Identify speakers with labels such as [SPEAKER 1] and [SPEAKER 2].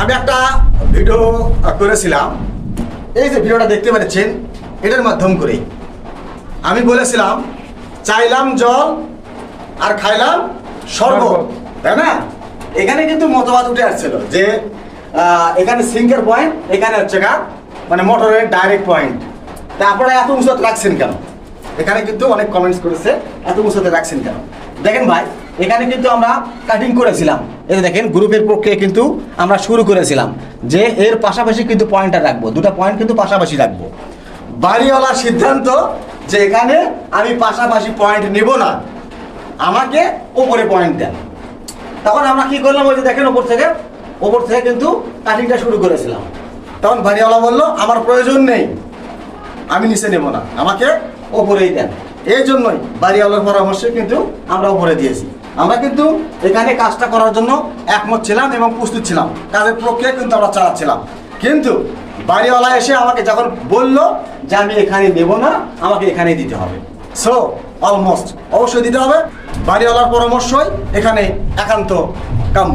[SPEAKER 1] আমি একটা ভিডিও করেছিলাম। এই যে ভিডিওটা দেখতে পাচ্ছেন এটার মাধ্যম করে আমি বলেছিলাম চাইলাম জল আর খাইলাম শরবত। তাই না? এখানে কিন্তু মতবাদ উঠে আসছিল যে এখানে সিঙ্কের পয়েন্ট এখানে হচ্ছে গা মানে মোটরের ডাইরেক্ট পয়েন্ট তা আপনারা এত উঁচুতে রাখছেন কেন? এখানে কিন্তু অনেক কমেন্টস করেছে, এত উঁচুতে রাখছেন কেন? দেখেন ভাই, এখানে কিন্তু আমরা কাটিং করেছিলাম। এই দেখেন, গ্রুপের পক্ষে কিন্তু আমরা শুরু করেছিলাম যে এর পাশাপাশি কিন্তু পয়েন্টটা রাখব। দুটো পয়েন্ট কিন্তু পাশাপাশি রাখব। বাড়িওয়ালার সিদ্ধান্ত যে এখানে আমি পাশাপাশি পয়েন্ট নেব না, আমাকে ওপরে পয়েন্ট দেন। তখন আমরা কি করলাম? ওই যে দেখেন ওপর থেকে ওপর থেকে কিন্তু কাটিংটা শুরু করেছিলাম। তখন বাড়িওয়ালা বলল, আমার প্রয়োজন নেই, আমি নিচে নেব না। আমাকে ওপরেই দেন। এই জন্যই বাড়িওয়ালার পরামর্শে কিন্তু আমরা ওপরে দিয়েছি। আমরা কিন্তু এখানে কাজটা করার জন্য একমত ছিলাম এবং প্রস্তুত ছিলাম। কাজের প্রক্রিয়া কিন্তু আমরা চালাচ্ছিলাম। কিন্তু বাড়িওয়ালা এসে আমাকে যখন বলল যে আমি এখানে নেব না, আমাকে এখানেই দিতে হবে। সো অলমোস্ট অবশ্যই দিতে হবে। বাড়িওয়ালার পরামর্শই এখানে একান্ত কাম্য।